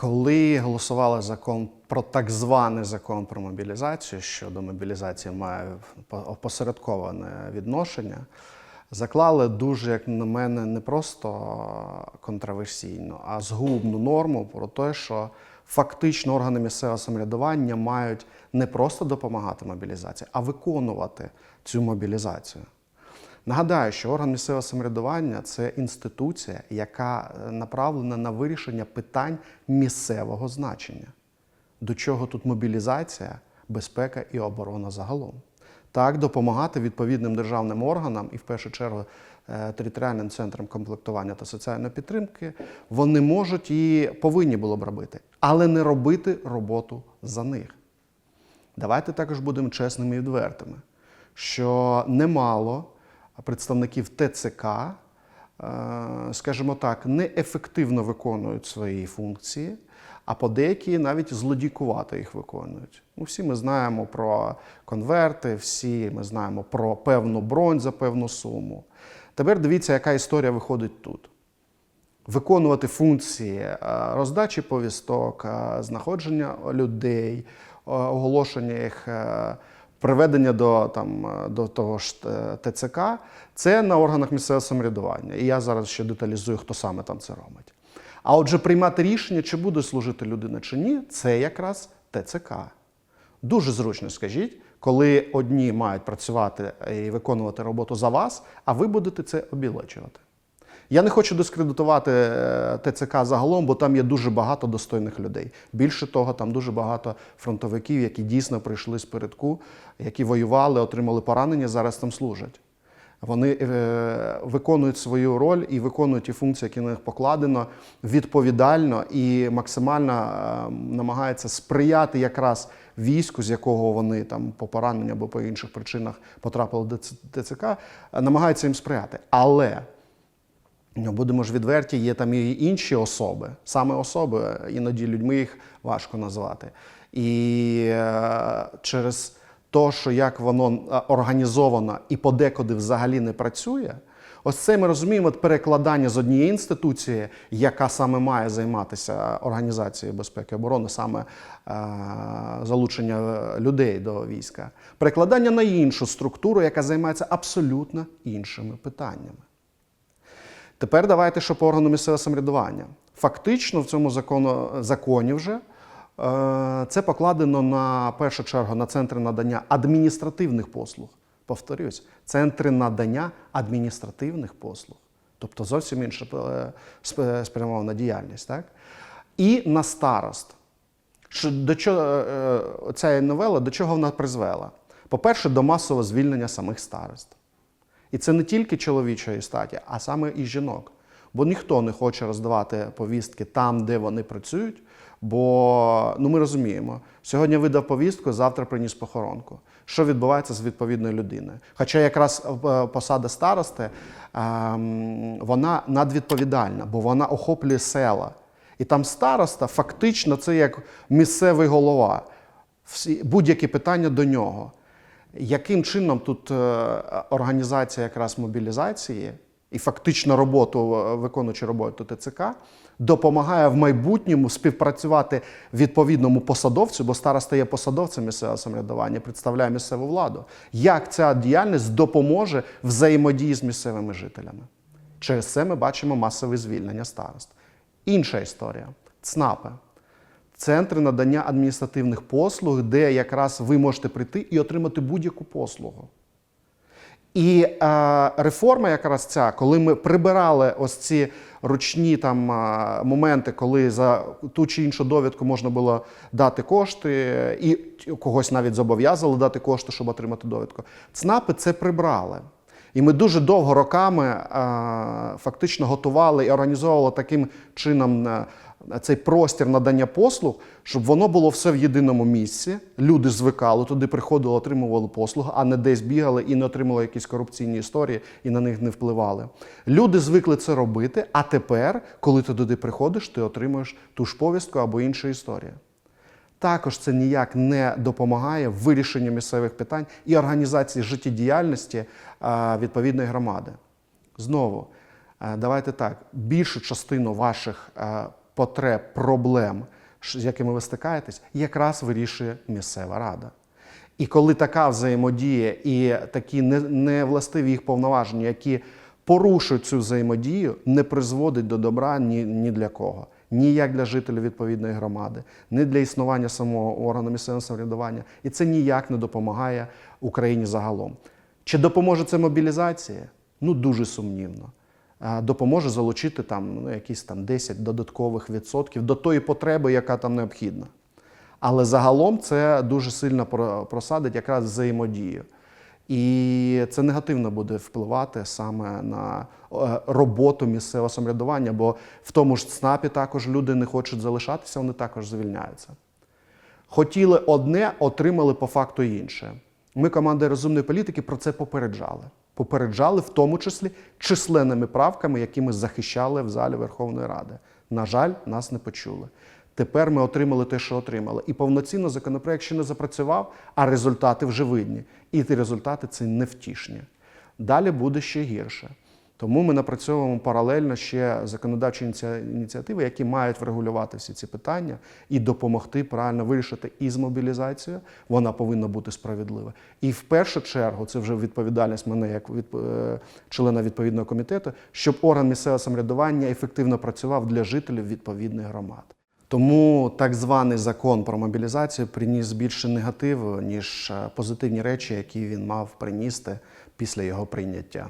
Коли голосували закон про так званий закон про мобілізацію, що до мобілізації має опосередковане відношення, заклали дуже, як на мене, не просто контроверсійну, а згубну норму про те, що фактично органи місцевого самоврядування мають не просто допомагати мобілізації, а виконувати цю мобілізацію. Нагадаю, що орган місцевого самоврядування це інституція, яка е, направлена на вирішення питань місцевого значення. До чого тут мобілізація, безпека і оборона загалом. Так, допомагати відповідним державним органам і, в першу чергу, е, територіальним центрам комплектування та соціальної підтримки, вони можуть і повинні було б робити, але не робити роботу за них. Давайте також будемо чесними і відвертими, що немало представників ТЦК, е, скажімо так, неефективно виконують свої функції, а подеякі навіть злодійкувато їх виконують. Ну, всі ми знаємо про конверти, всі ми знаємо про певну бронь за певну суму. Тепер дивіться, яка історія виходить тут. Виконувати функції е, роздачі повісток, е, знаходження людей, оголошення їх, приведення до, там, е, до того ж е, ТЦК, це на органах місцевого самоврядування. І я зараз ще деталізую, хто саме там це робить. А отже, приймати рішення, чи буде служити людина чи ні, це якраз ТЦК. Дуже зручно скажіть, коли одні мають працювати і виконувати роботу за вас, а ви будете це обілечувати. Я не хочу дискредитувати е, ТЦК загалом, бо там є дуже багато достойних людей. Більше того, там дуже багато фронтовиків, які дійсно прийшли з передку, які воювали, отримали поранення, зараз там служать. Вони е, виконують свою роль і виконують ті функції, які на них покладено відповідально і максимально е, намагаються сприяти якраз війську, з якого вони там по пораненню або по інших причинах потрапили до ТЦК, намагаються їм сприяти. Але Будемо ж відверті, є там і інші особи, саме особи, іноді людьми їх важко назвати. І е, через те, що як воно е, організовано і подекуди взагалі не працює, ось це ми розуміємо перекладання з однієї інституції, яка саме має займатися організацією безпеки і оборони, саме е, залучення людей до війська, перекладання на іншу структуру, яка займається абсолютно іншими питаннями. Тепер давайте, що по органу місцевого самоврядування. Фактично в цьому закону, законі вже е, це покладено на першу чергу на центри надання адміністративних послуг. Повторюсь, центри надання адміністративних послуг, тобто зовсім інша е, спрямована діяльність, так? І на старост. До чого, е, е, ця новела до чого вона призвела? По-перше, до масового звільнення самих старост. І це не тільки чоловічої статі, а саме і жінок. Бо ніхто не хоче роздавати повістки там, де вони працюють. Бо ну ми розуміємо, сьогодні видав повістку, завтра приніс похоронку. Що відбувається з відповідною людиною? Хоча якраз е, посада старости ем, вона надвідповідальна, бо вона охоплює села. І там староста фактично це як місцевий голова. Будь-які питання до нього. Яким чином тут е, організація якраз мобілізації і фактично роботу, е, виконуючи роботу ТЦК, допомагає в майбутньому співпрацювати відповідному посадовцю, бо староста є посадовцем місцевого самоврядування, представляє місцеву владу. Як ця діяльність допоможе взаємодії з місцевими жителями? Через це ми бачимо масове звільнення старост. Інша історія ЦНАПи центри надання адміністративних послуг, де якраз ви можете прийти і отримати будь-яку послугу. І е, реформа, якраз ця, коли ми прибирали ось ці ручні там моменти, коли за ту чи іншу довідку можна було дати кошти, і когось навіть зобов'язали дати кошти, щоб отримати довідку. ЦНАПи це прибрали. І ми дуже довго роками е, фактично готували і організовували таким чином е, цей простір надання послуг, щоб воно було все в єдиному місці. Люди звикали туди, приходили, отримували послуги, а не десь бігали і не отримали якісь корупційні історії і на них не впливали. Люди звикли це робити, а тепер, коли ти туди приходиш, ти отримуєш ту ж повістку або іншу історію. Також це ніяк не допомагає в вирішенні місцевих питань і організації життєдіяльності е, відповідної громади. Знову, е, давайте так, більшу частину ваших е, потреб, проблем, з якими ви стикаєтесь, якраз вирішує місцева рада. І коли така взаємодія і такі не- невластиві їх повноваження, які порушують цю взаємодію, не призводить до добра ні, ні для кого. Ні як для жителів відповідної громади, ні для існування самого органу місцевого самоврядування. І це ніяк не допомагає Україні загалом. Чи допоможе це мобілізації? Ну, дуже сумнівно. Допоможе залучити там ну, якісь там 10 додаткових відсотків до тої потреби, яка там необхідна. Але загалом це дуже сильно про- просадить якраз взаємодію. І це негативно буде впливати саме на е, роботу місцевого самоврядування, бо в тому ж ЦНАПі також люди не хочуть залишатися, вони також звільняються. Хотіли одне, отримали по факту інше. Ми, команда розумної політики, про це попереджали. Попереджали в тому числі численними правками, які ми захищали в залі Верховної Ради. На жаль, нас не почули. Тепер ми отримали те, що отримали. І повноцінно законопроект ще не запрацював, а результати вже видні. І ті результати це невтішні. Далі буде ще гірше. Тому ми напрацьовуємо паралельно ще законодавчі ініціативи, які мають врегулювати всі ці питання і допомогти правильно вирішити і з мобілізацією. Вона повинна бути справедлива. І в першу чергу це вже відповідальність мене як від, е, члена відповідного комітету, щоб орган місцевого самоврядування ефективно працював для жителів відповідних громад. Тому так званий закон про мобілізацію приніс більше негативу, ніж е, позитивні речі, які він мав приністи після його прийняття.